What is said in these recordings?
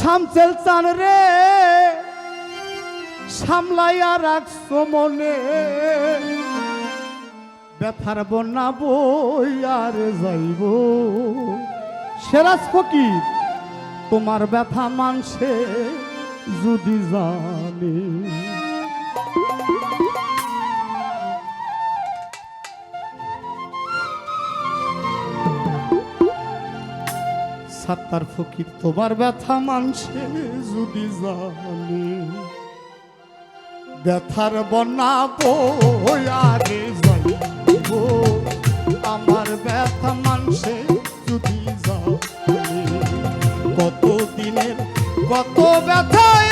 শামচেল চান রে, সামলাইয়া রাখছো মনে। ব্যথার বন্যা বই আর যাইব। সেরাজ ফকির, তোমার ব্যথা মানসে যদি জানে। সাত্তার ফকির, তোমার ব্যথা মানসে যদি জানে। ব্যথার বন্যা বয়ারে যাইব আমার ব্যথা মানসে যদি জানে। কত দিনের কত ব্যথায়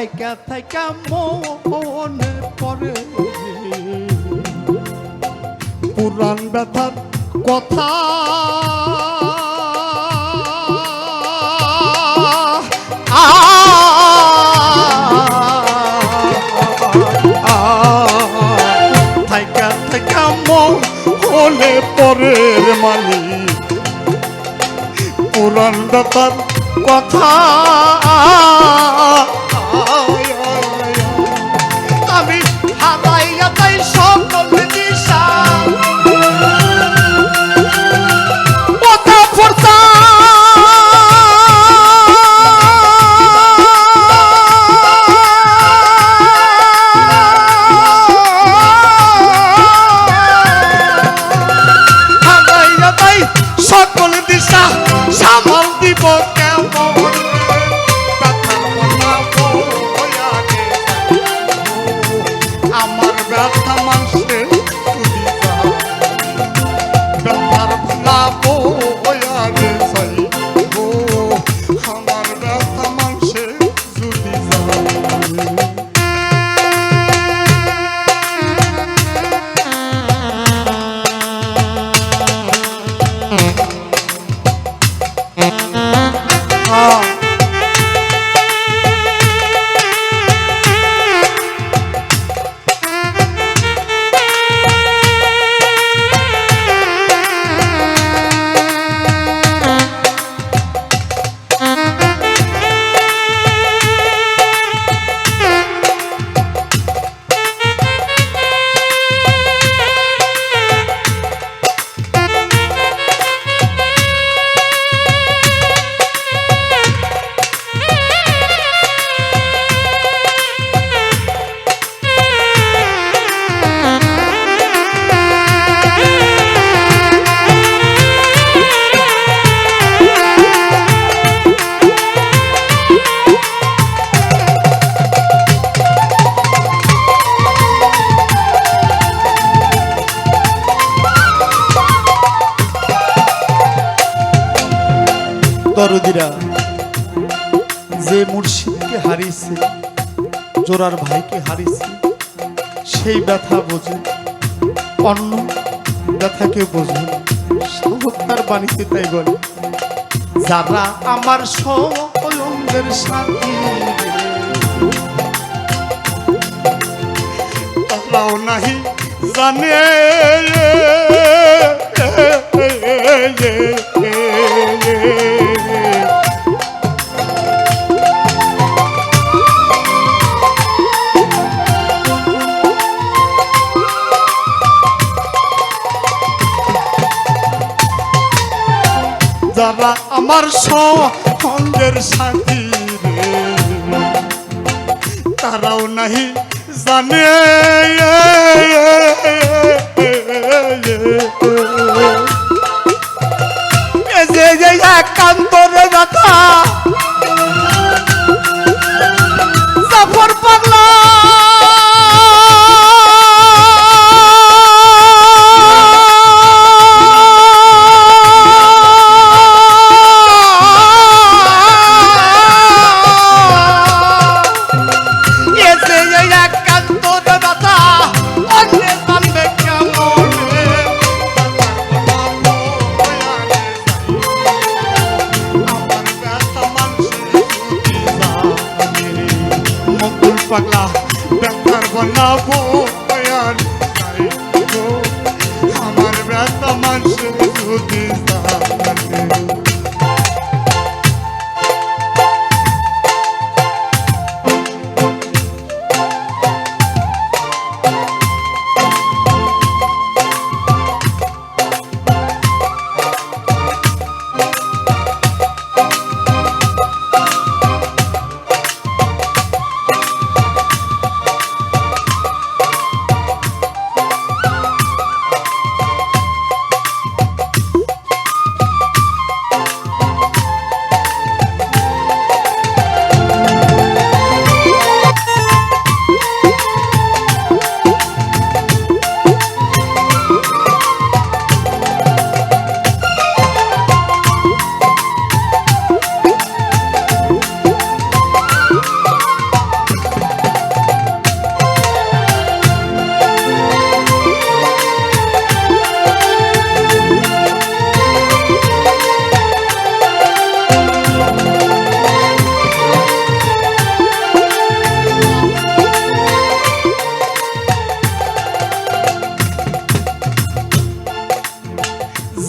থাইকা থাইকা মনে পড়ে। পুরান ব্যথার কথা। থাইকা থাইকা পুরান কথা। জোরার ভাইকে হারিয়েছে সেই ব্যথা বোঝে অন্য ব্যথাকে বোঝে সাহতার বাণীতে তাই বলে যারা আমার সয়ঙ্গের সাথী তারাও নাহি জানে আমার সঙ্গের সাথী তারাও নাহি জানে। এ পাগলা ব্যথার বন্যা বয়ান যাই গো আমার ব্যথা মানুষে যদি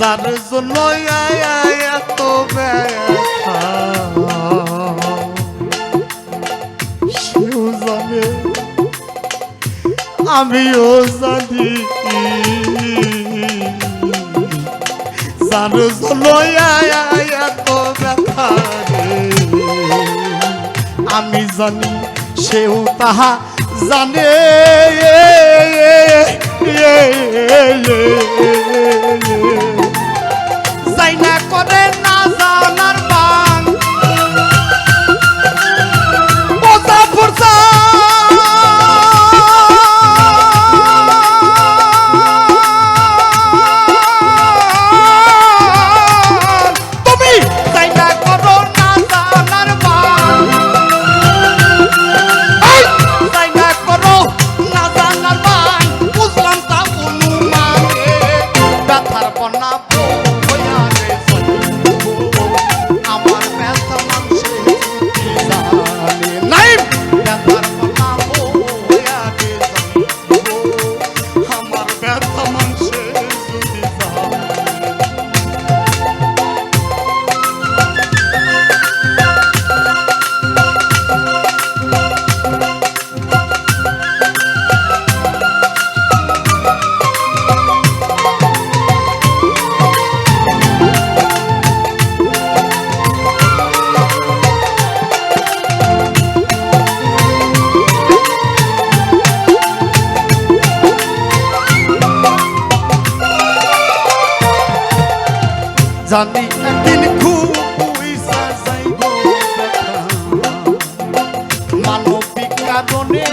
যার জন্য এত ব্যথা সেও জানে আমিও জানি যার জন্য এত ব্যথা আমি জানি সেও তাহা জানে যাই না করে না জানার জানি একদিন খুব। মানবিক কারণে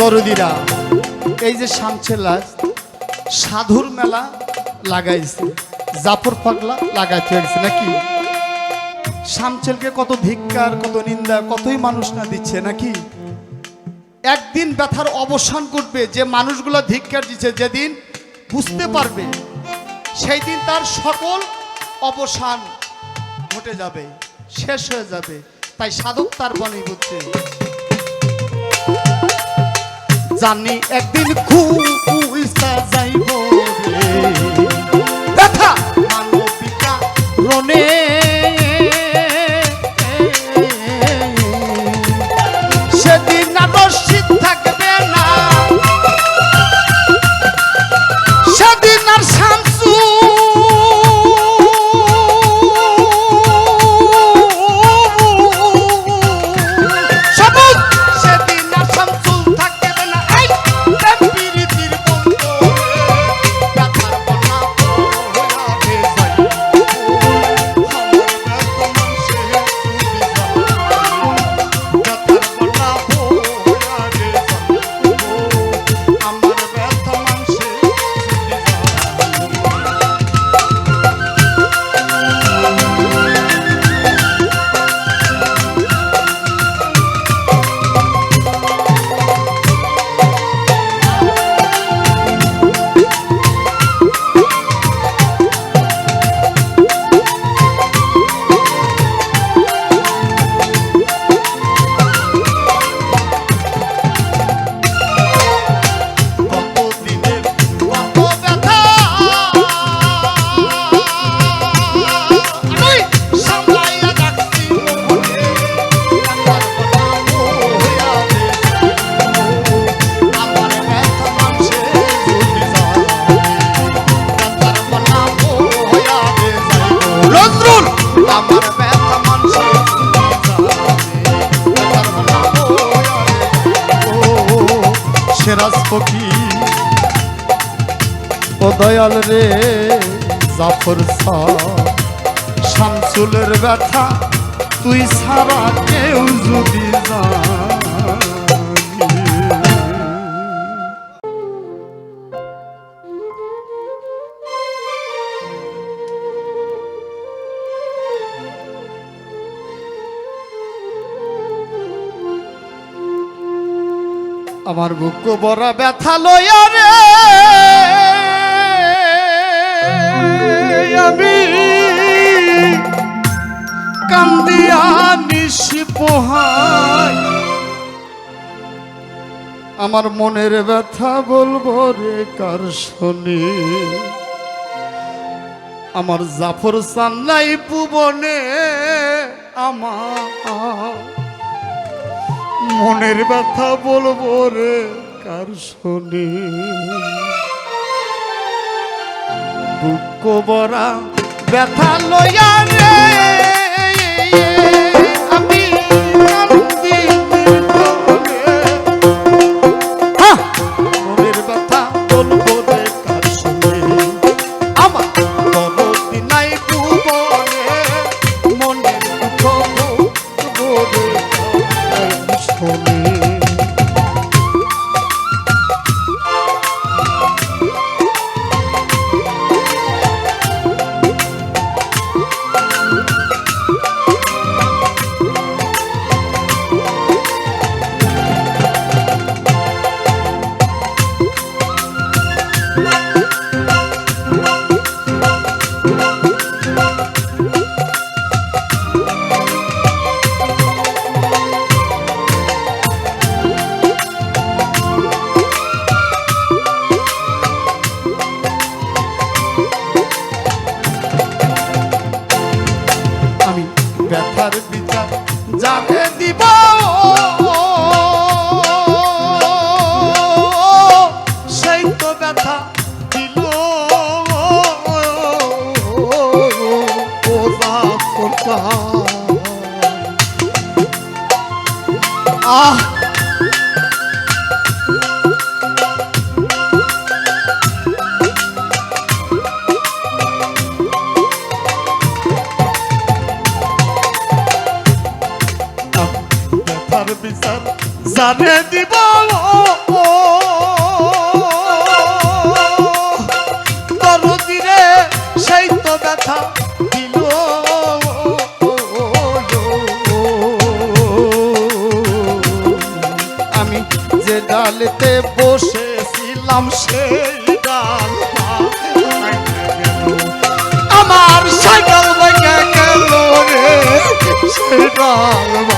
দরদিরা এই যে শামছেলা সাধুর মেলা লাগাইছে, জাফর পাগলা লাগাইতে হয়েছে নাকি শামচেলকে কত ধিক্কার কত নিন্দা কতই মানুষ না দিচ্ছে নাকি? একদিন ব্যথার অবসান ঘটবে যে মানুষগুলো ধিক্কার দিচ্ছে যেদিন বুঝতে পারবে সেই দিন তার সকল অবসান ঘটে যাবে শেষ হয়ে যাবে। তাই সাধক তার বনে বুঝছে জানি একদিন খুব ইচ্ছা যাইব ব্যথা! মানবিকা রনে দয়াল রে, জাফর শামসুলের ব্যথা, তুই সারা কেউ যদি আমার বুক বড় ব্যথা লইয়া রে। আমি কান্দিয়া নিশি পোহাই। আমার মনের ব্যথা বলব রে কার শনি? আমার জাফর সান্নাই পুবনে আমার। মনের ব্যথা বলব রে কার শোনে? দুঃখ বরা ব্যথা লইয়া রে। জানে দিব আমি যে ডালেতে বসেছিলাম সেই আমার সাইকেল ভেঙে গেল রে ডাল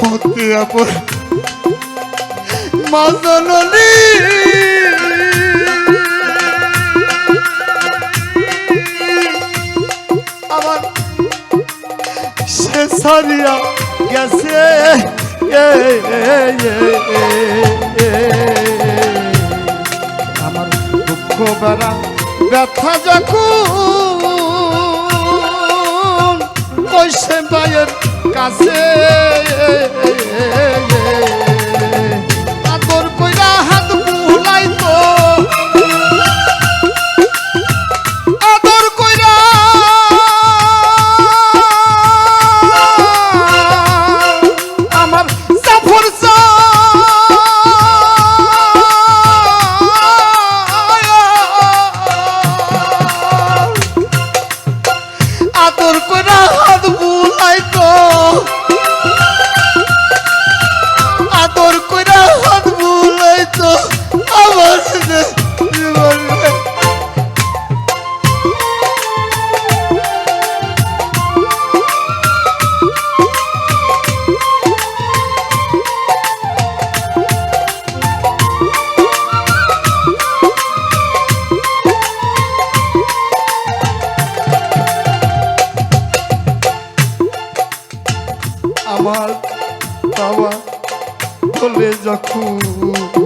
পথে আপন মাদনী আমার সে গেছে। আমার দুঃখ বেড়া ব্যথা যখন পয়সা পায়ের কাছে। রাখো।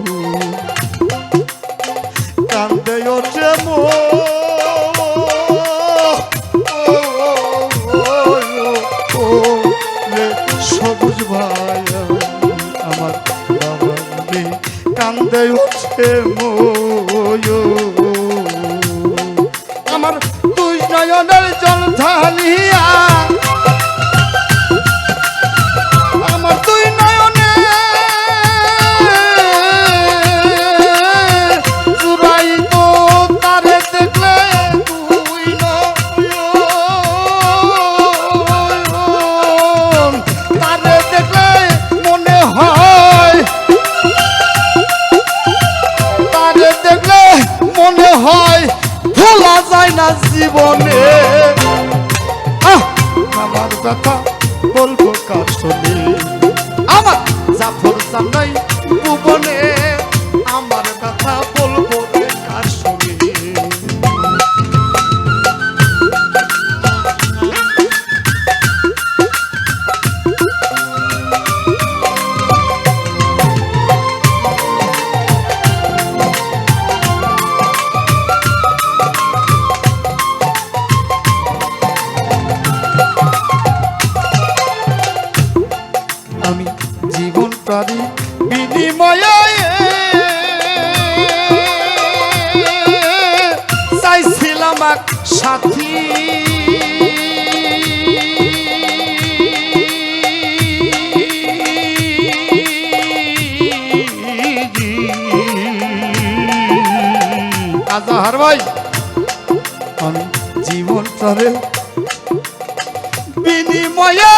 বিনিময়ে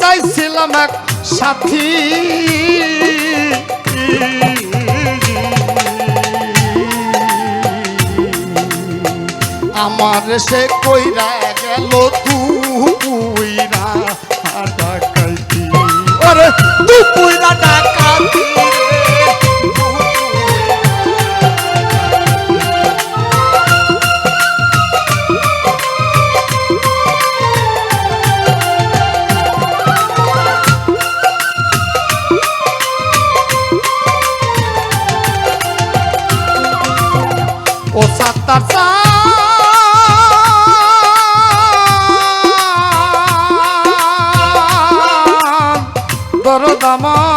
চাইছিলাম এক সাথী। আমার সে কইরা গেল, তুই না ডাকাইতি ওরে, তুই না ডাক ও সাত্তার দরদামা।